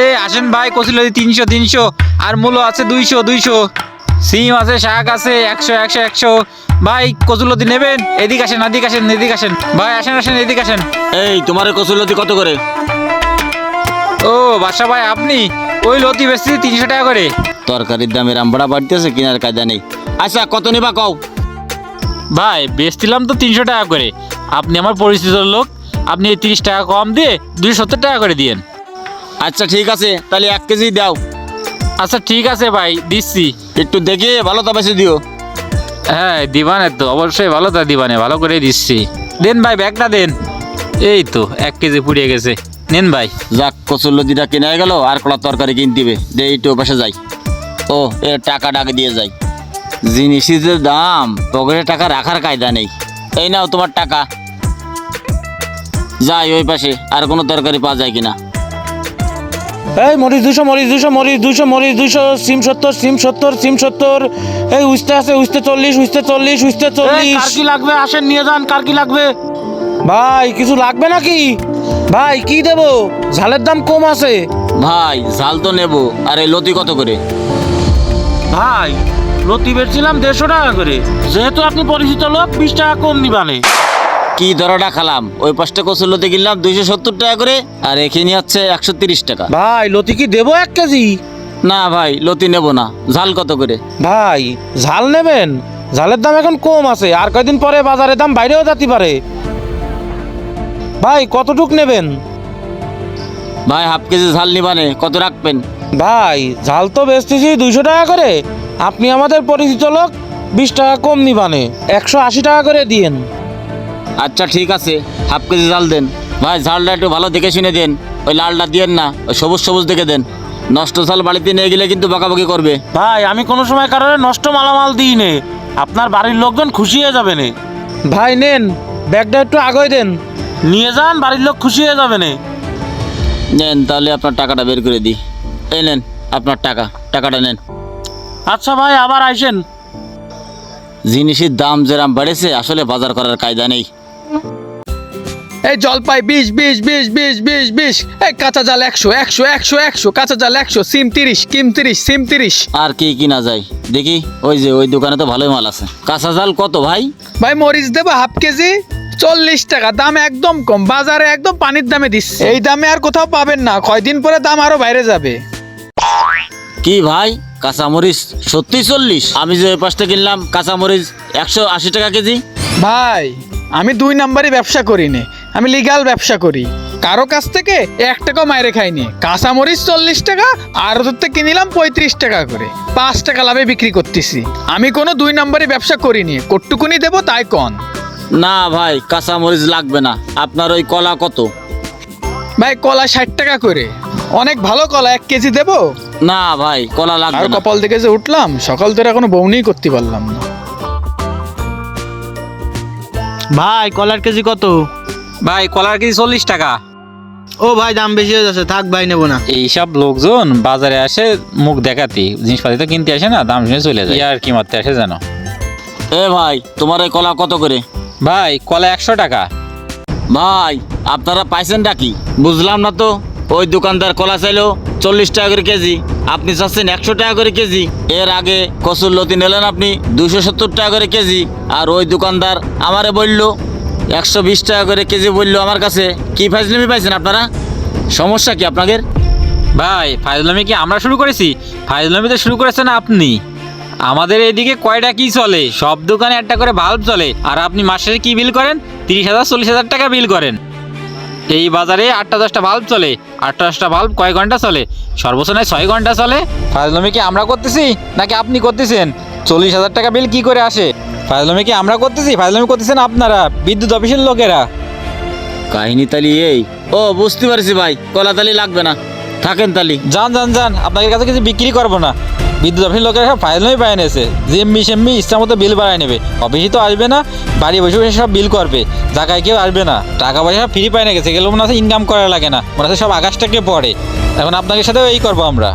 এ আসেন ভাই কচুলতি তিনশো তিনশো আর মূলো আছে দুইশো দুইশো। সিম আছে শাক আছে একশো একশো একশো। ভাই কচুলতি নেবেন? এদিকে আসেন এদিকে আসেন এদিকে আসেন। ভাই আসেন আসেন এদিকে আসেন। এই তোমার কসুলতি কত করে? ও বাসা ভাই আপনি? ওই লতি বেশি তিনশো টাকা করে। তরকারির দামের আমবাড়া বাড়তেছে কিনার কায়দা নেই। আচ্ছা কত নিবা কও? ভাই বেচছিলাম তো তিনশো টাকা করে। আপনি আমার পরিচিত লোক আপনি তিরিশ টাকা কম দিয়ে দুশো সত্তর টাকা করে দিয়েন। আচ্ছা ঠিক আছে। তাহলে এক কেজি দাও। আচ্ছা ঠিক আছে ভাই দিচ্ছি। একটু দেখে ভালো তো বেশি দিও। হ্যাঁ দিবানে তো অবশ্যই ভালো তা দিবানে ভালো করে দিচ্ছি। দেন ভাই ব্যাগটা দেন। এই তো এক কেজি পুড়িয়ে গেছে। নেন ভাই। যাক কচুলতিটা কিনে গেল আর কলা তরকারি কিনতে দিবে দে একটু পাশে যাই। ও এ টাকা ডাকে দিয়ে যাই। জিনিসের যে দাম পকেটে টাকা রাখার কায়দা নেই। এই নাও তোমার টাকা। যাই ওই পাশে আর কোনো তরকারি পাওয়া যায় কিনা। এই মরিচ দুশো মরিচ দুশো মরিচ দুশো মরিচ দুশো সিম সত্তর সিম সত্তর সিম সত্তর। এই উস্তে আছে উস্তে চল্লিশ উস্তে চল্লিশ উস্তে চল্লিশ কার কি লাগবে? আসেন নিয়ে যান কার কি লাগবে? ভাই কিছু লাগবে নাকি? ভাই কি দেবো? ঝালের দাম কম আছে। ভাই ঝাল তো নেব। আর এই লতি কত করে? ভাই লতি বেচছিলাম দেড়শো টাকা করে। যেহেতু আপনি পরিচিত লোক বিশ টাকা কম নিবানে। কি দরটা খালাম? ওই পাঁচটা কচুলতি কিনলাম দুইশো সত্তর টাকা করে আর এখানে হচ্ছে একশো তিরিশ টাকা। ভাই লতি কি দেবো এক কেজি? না ভাই লতি নেব না। ঝাল কত করে? ভাই ঝাল নেবেন? ঝালের দাম এখন কম আছে আর কয়দিন পরে বাজারের দাম বাইরেও যেতে পারে। ভাই কতটুক নেবেন? ভাই হাফ কেজি ঝাল নিবানে কত রাখবেন? ভাই ঝাল তো বেচতেছি দুইশো টাকা করে। আপনি আমাদের পরিচিত লোক বিশ টাকা কম নিবানে। একশো আশি টাকা করে দিয়েন। আচ্ছা ঠিক আছে। হাফ কেজি ঝাল দেন। ভাই ঝালটা একটু ভালো দেখে শুনে দেন। ওই লালটা দিয়েন না ওই সবুজ সবুজ দেখে দেন। নষ্ট ঝাল বাড়িতে নিয়ে গেলে কিন্তু বকাবকি করবে। ভাই আমি কোনো সময় কারণে নষ্ট মালামাল দিই নে আপনার বাড়ির লোকজন খুশি হয়ে যাবে নে। ভাই নেন ব্যাগটা একটু আগে দেন। নিয়ে যান বাড়ির লোক খুশি হয়ে যাবে নে। নেন তাহলে আপনার টাকাটা বের করে দিই। এই নেন আপনার টাকা টাকাটা নেন। আচ্ছা ভাই আবার আইসেন। জিনিসের দাম যেরাম বেড়েছে আসলে বাজার করার কায়দা নেই। এই জলপাই বিশ বিশ বিশ বিশ বিশ বিশ। এই কাঁচা জাল একশো একশো একশো একশো। কাঁচা জাল একশো সিম তিরিশ কিম তিরিশ সিম তিরিশ। আর কি কিনা যায়? দেখি ওই যে ওই দোকানে তো ভালোই মাল আছে। কাঁচা ঝাল কত ভাই? ভাই মরিচ দেবো হাফ কেজি চল্লিশ টাকা। দাম একদম কম। বাজারে একদম পানির দামে দিচ্ছে। এই দামে আর কোথাও পাবেন না। কয়দিন পরে দাম আরও বাইরে যাবে। কি ভাই? কাঁচামরিচ সত্যি চল্লিশ? আমি যে ওই পাশটা কিনলাম কাঁচামরিচ একশো আশি টাকা কেজি। ভাই আমি দুই নাম্বারই ব্যবসা করি নে আমি লিগাল ব্যবসা করি। কারও কাছ থেকে এক টাকা মাইরে খাইনি। কাঁচামরিচ চল্লিশ টাকা আর ওদের থেকে কিনিলাম পঁয়ত্রিশ টাকা করে। পাঁচ টাকা লাভে বিক্রি করতেছি। আমি কোনো দুই নাম্বারই ব্যবসা করিনি কট্টুকুনি দেবো তাই কন। না ভাই কাঁচামরিচ লাগবে না। আপনার ওই কলা কত? ভাই কলা ষাট টাকা করে। অনেক ভালো কলা এক কেজি দেবো? না ভাই কলা আর লাগবে না। কপাল থেকে যে উঠলাম সকাল ধরে এখনও বউনি করতে পারলাম না। ভাই কলার কেজি কত? ভাই কলার কেজি চল্লিশ টাকা। ও ভাই দাম বেশি হয়ে যাচ্ছে থাক ভাই নেব না। এইসব লোকজন বাজারে আসে মুখ দেখাতে জিনিসপাতি তো কিনতে আসে না দাম শুনে চলে যায়। আর কি মারতে আসে জানো? এ ভাই তোমার এই কলা কত করে? ভাই কলা একশো টাকা। ভাই আপনারা পাইছেন ডাকি বুঝলাম না তো। ওই দোকানদার কলা চাইলো চল্লিশ টাকা করে কেজি। আপনি চাচ্ছেন একশো টাকা করে কেজি। এর আগে কসুর লতি নিলেন আপনি দুশো সত্তর টাকা করে কেজি। আর ওই দোকানদার আমারে বলল, একশো বিশ টাকা করে কেজি বলল আমার কাছে। কি ফাইজলামি পাইছেন আপনারা? সমস্যা কি আপনাদের? ভাই ফাইজলামি কি আমরা শুরু করেছি? ফাইজলামি তো শুরু করেছেন আপনি। আমাদের এদিকে কয়টা কি চলে? সব দোকানে একটা করে বাল্ব চলে। আর আপনি মাসের কি বিল করেন? তিরিশ হাজার, চল্লিশ হাজার টাকা বিল করেন। এই বাজারে আটটা দশটা বাল্ব চলে, আটটা দশটা বাল্ব কয় ঘণ্টা চলে? সর্বোচ্চ নয় ছয় ঘণ্টা চলে। ফাজলমি কি আমরা করতেছি, নাকি আপনি করতেছেন? চল্লিশ হাজার টাকা বিল কি করে আসে? ফাজলমি কি আমরা করতেছি? ফাজলমি করতেছেন আপনারা, বিদ্যুৎ অফিসের লোকেরা। কাহিনী তালি এই। ও, বুঝতে পারছি ভাই কলা তালি লাগবে না। থাকেন তালি যান যান যান, আপনাদের কাছে কিছু বিক্রি করব না। বিদ্যুৎ অফিসের লোকেরা সব ফাইজলামি পায় নিয়েছে যেমনি সেমনি ইচ্ছা মতো বিল বাড়ায় নেবে। অফিসে তো আসবে না, বাড়ি বসে বসে সব বিল করবে। জায়গায় কেউ আসবে না। টাকা পয়সা ফ্রি পায় না গেছে এগুলো মনে হচ্ছে ইনকাম করা লাগে না। মনে হচ্ছে সব আকাশটাকে পড়ে। এখন আপনাদের সাথেও এই করব আমরা।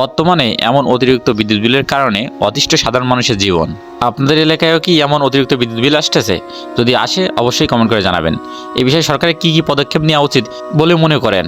বর্তমানে এমন অতিরিক্ত বিদ্যুৎ বিলের কারণে অতিষ্ঠ সাধারণ মানুষের জীবন। আপনাদের এলাকায়ও কি এমন অতিরিক্ত বিদ্যুৎ বিল আসতেছে? যদি আসে, অবশ্যই কমেন্ট করে জানাবেন। এ বিষয়ে সরকারের কি কি পদক্ষেপ নেওয়া উচিত বলে মনে করেন?